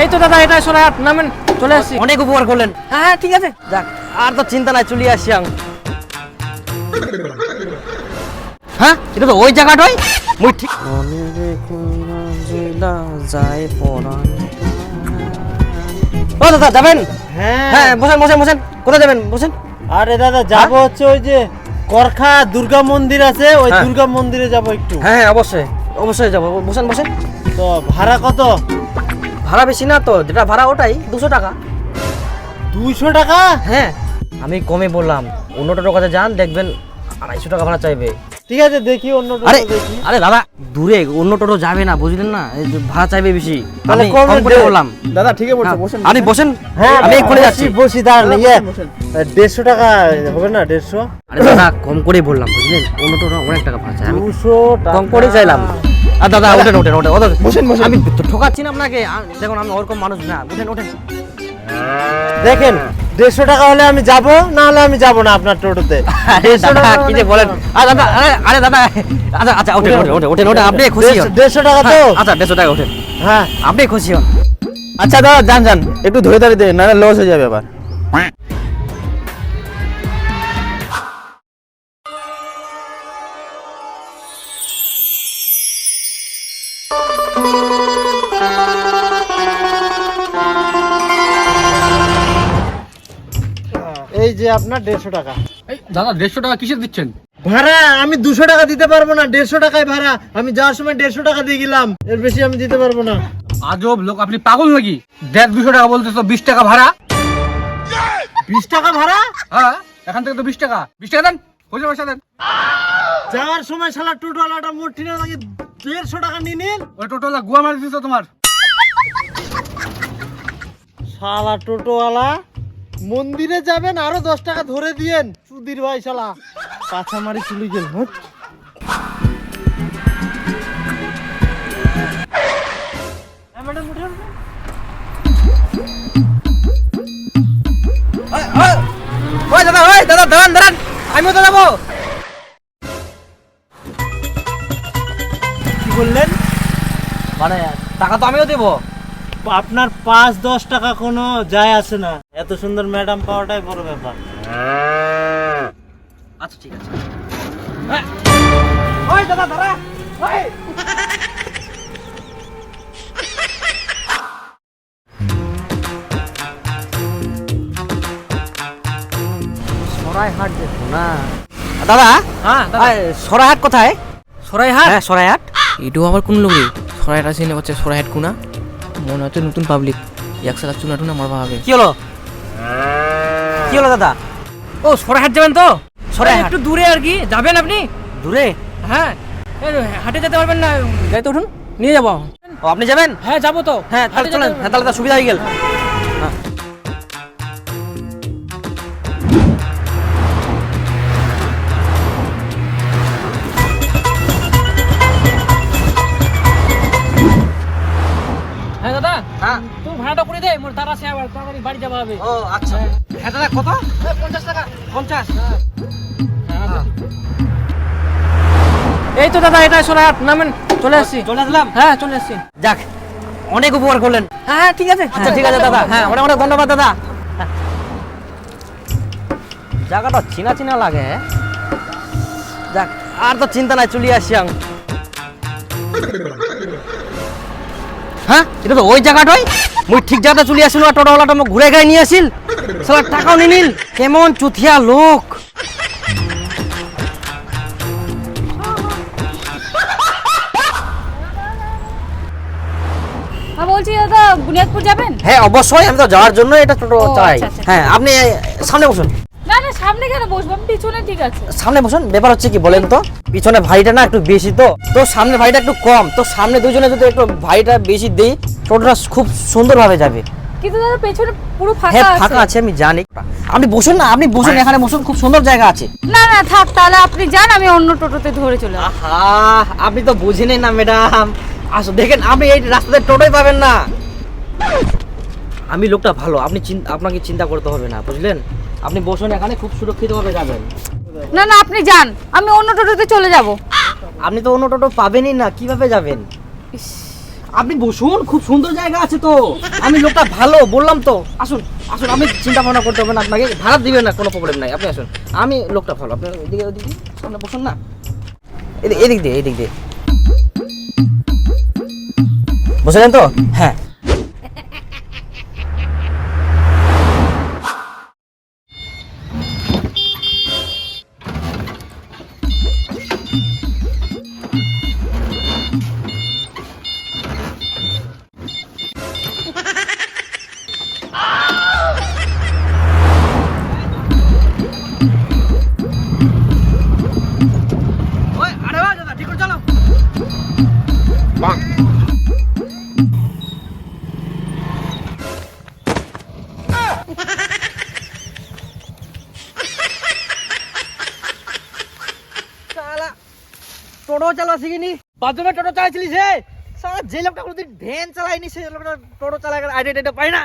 এই তো দাদা এটা সরাহাট নামেন চলে আসছি অনেক উপকার করলেন। হ্যাঁ হ্যাঁ ঠিক আছে। যাক আর তো চিন্তা নাই চলে আসছি আমি। হ্যাঁ এটা তো ওই জায়গাটাই? মুই ঠিক যায় ও দাদা যাবেন? হ্যাঁ। হ্যাঁ বসেন বসেন বসেন। কোথায় যাবেন? বসেন। আরে দাদা যাব হচ্ছে ওই যে করখা দুর্গা মন্দির আছে ওই হ্যাঁ। দুর্গা মন্দিরে যাব একটু। হ্যাঁ হ্যাঁ অবশ্যই। অবশ্যই যাব। বসেন বসেন। তো ভাড়া কত? ভাড়া বেশি না তো যেটা ভাড়া ওটাই দুশো টাকা। দুইশো টাকা? হ্যাঁ। আমি কমে বললাম অন্য টোটোর কাছে যান দেখবেন আড়াইশো টাকা ভাড়া চাইবে। ঠিক আছে দেখি অন্য আরে দেখি। আরে দাদা দূরে অন্য টোটো যাবে না বুঝলেন না? এই যে ভাড়া চাইবে বেশি। তাহলে আমি কম কম করে দে। বললাম। দাদা ঠিকই বলছো হ্যাঁ, বসেন আপনি বসেন। হ্যাঁ আমি এক্ষুনি যাচ্ছি। বসি, বসি দাঁড়ান ইয়ে। দেড়শো টাকা হবে না দেড়শো? আরে দাদা কম করে বললাম বুঝলেন? অন্য টোটো অনেক টাকা ভাড়া চাই আমি দুশো কম করে চাইলাম। দাদা ওঠেন ওঠেন ওঠেন ওঠেন। বসেন, বসেন। আমি তো ঠকাচ্ছি না আপনাকে। দেখুন আমি ওরকম মানুষ না। ওঠেন ওঠেন। দেখেন দেড়শো টাকা হলে আমি যাব না হলে আমি যাব না আপনার টোটোতে। দাদা কি যে বলেন? আরে দাদা আরে দাদা আচ্ছা আচ্ছা ওঠেন ওঠেন ওঠেন ওঠেন আপনি খুশি হন। দেড়শো- টাকা তো? হ্যাঁ, আচ্ছা দেড়শো টাকা ওঠেন। হ্যাঁ। আপনি খুশি হন। আচ্ছা দাদা যান যান। একটু ধরে ধরে দে না লস হয়ে যাবে আবার। যে আপনার দেড়শো টাকা। দাদা দেড়শো টাকা কিসের দিচ্ছেন? ভাড়া আমি দুশো টাকা দিতে পারব না দেড়শো টাকায় ভাড়া। আমি যাওয়ার সময় দেড়শো টাকা দিয়ে গেলাম এর বেশি আমি দিতে পারব না। আজব লোক আপনি পাগল নাকি? দেড় দুশো টাকা বলতেছ বিশ টাকা ভাড়া? বিশ টাকা ভাড়া? হ্যাঁ এখান থেকে তো বিশ টাকা। বিশ টাকা দেন পয়সা পয়সা দেন। যাওয়ার সময় শালা টোটোওয়ালাটা মোট ঠিনা লাগে দেড়শো টাকা নিয়ে নিন। ওই টোটোলা গুয়া মারি দিচ্ছ তোমার। শালা টোটোওয়ালা মন্দিরে যাবেন আরও দশ টাকা ধরে দিয়েন। সুধীর ভাই শালা। পাছা মারি চলে গেল। হ্যাঁ, দাদা দাদা দাঁড়ান আমিও কি বললেন? মানে টাকা তো আমিও দেবো। আপনার পাঁচ দশ টাকা কোনো যায় আসে না। এত সুন্দর ম্যাডাম পাওয়াটাই বড় ব্যাপার। আচ্ছা ঠিক আছে। ওই দাদা দাঁড়া। ওই। সরাইহাট দেখো না। দাদা? হ্যাঁ সরাইহাট কোথায়? সরাইহাট? হ্যাঁ সরাইহাট। এটাও আবার কোন লোক সরাইহাট আসেনি হচ্ছে সরাইহাট কুনা? মনে হচ্ছে নতুন পাবলিক একসাথে চুনা টুনা মারবা হবে কি হলো? কি হলো দাদা? ও সরাহাট যাবেন তো? সরাহাট একটু দূরে আর কি। যাবেন আপনি? দূরে? হ্যাঁ। হাটে যেতে পারবেন না গাড়িতে উঠুন নিয়ে যাব। ও আপনি যাবেন? হ্যাঁ যাব তো। হ্যাঁ তাহলে চলেন। হ্যাঁ তাহলে তো সুবিধা হয়ে গেল। তুই করে দে মোর তারা সে আবার তাড়াতাড়ি বাড়ি যাওয়া হবে। ও আচ্ছা। হ্যাঁ দাদা কত? পঞ্চাশ টাকা। পঞ্চাশ? এই তো দাদা এটা সরাইহাট নামেন চলে আসছি চলে আসলাম? হ্যাঁ চলে আসছি যাক অনেক উপকার করলেন। হ্যাঁ হ্যাঁ ঠিক আছে। আচ্ছা ঠিক আছে দাদা। হ্যাঁ অনেক অনেক ধন্যবাদ দাদা। জায়গাটা চিনা চিনা লাগে হ্যাঁ? যাক আর তো চিন্তা নাই চলে আসছি আমি। হ্যাঁ এটা তো ওই জায়গাটাই? মুই ঠিক জায়গাটা চলে আসিল আর টোটোওয়ালাটা মোক ঘুরে গায়ে নিয়ে আসিল সালা টাকাও নিয়ে নিল কেমন চুথিয়া লোক। হ্যাঁ বলছি দাদা বুনিয়াদপুর যাবেন? হ্যাঁ অবশ্যই আমি তো যাওয়ার জন্য এটা টোটো চাই। আচ্ছা, আচ্ছা। হ্যাঁ আপনি সামনে বসুন। না না সামনে কেন বসবো? আমি পিছনে ঠিক আছে। সামনে বসুন ব্যাপার হচ্ছে কি বলেন তো? পিছনে ভাইটা না একটু বেশি তো। তো সামনে ভাইটা একটু কম। তো সামনে দুজনে যদি একটু ভাইটা বেশি দেই টোটোটা খুব সুন্দরভাবে যাবে। কিন্তু দাদা পেছনে পুরো ফাঁকা হ্যাঁ আছে ফাঁকা আছে। আমি জানি। আপনি বসুন না আপনি বসুন এখানে বসুন খুব সুন্দর জায়গা আছে। না না থাক তাহলে আপনি যান আমি অন্য টোটোতে ধরে চলে আহা আপনি তো বুঝেনই না ম্যাডাম। আসো দেখেন আপনি এই রাস্তাতে টোটোই পাবেন না। আমি লোকটা ভালো আপনি আপনাকে চিন্তা করতে হবে না বুঝলেন? আপনি বসুন এখানে খুব সুরক্ষিতভাবে যাবেন। না না আপনি যান। আমি অন্য টোটোতে চলে যাব। আপনি তো অন্য টোটো পাবেনই না কীভাবে যাবেন? আপনি বসুন খুব সুন্দর জায়গা আছে তো। আমি লোকটা ভালো বললাম তো। আসুন আসুন আপনি চিন্তা ভাবনা করতে হবে না আপনাকে ভাড়া দিবেন না কোনো প্রবলেম নাই। আপনি আসুন আমি লোকটা ভালো আপনি এদিকে ওদিকে সামনে বসুন না। এদিক এদিক দিয়ে এদিক দিয়ে। বসলেন তো? হ্যাঁ। টোটো চালা শিখিনি বাথরুমে টোটো চালাইছিলি সে শালা যে লোকটা কোনোদিন ভ্যান চালায়নি সে লোকটা টোটো চালায় আইডিয়া পাই না।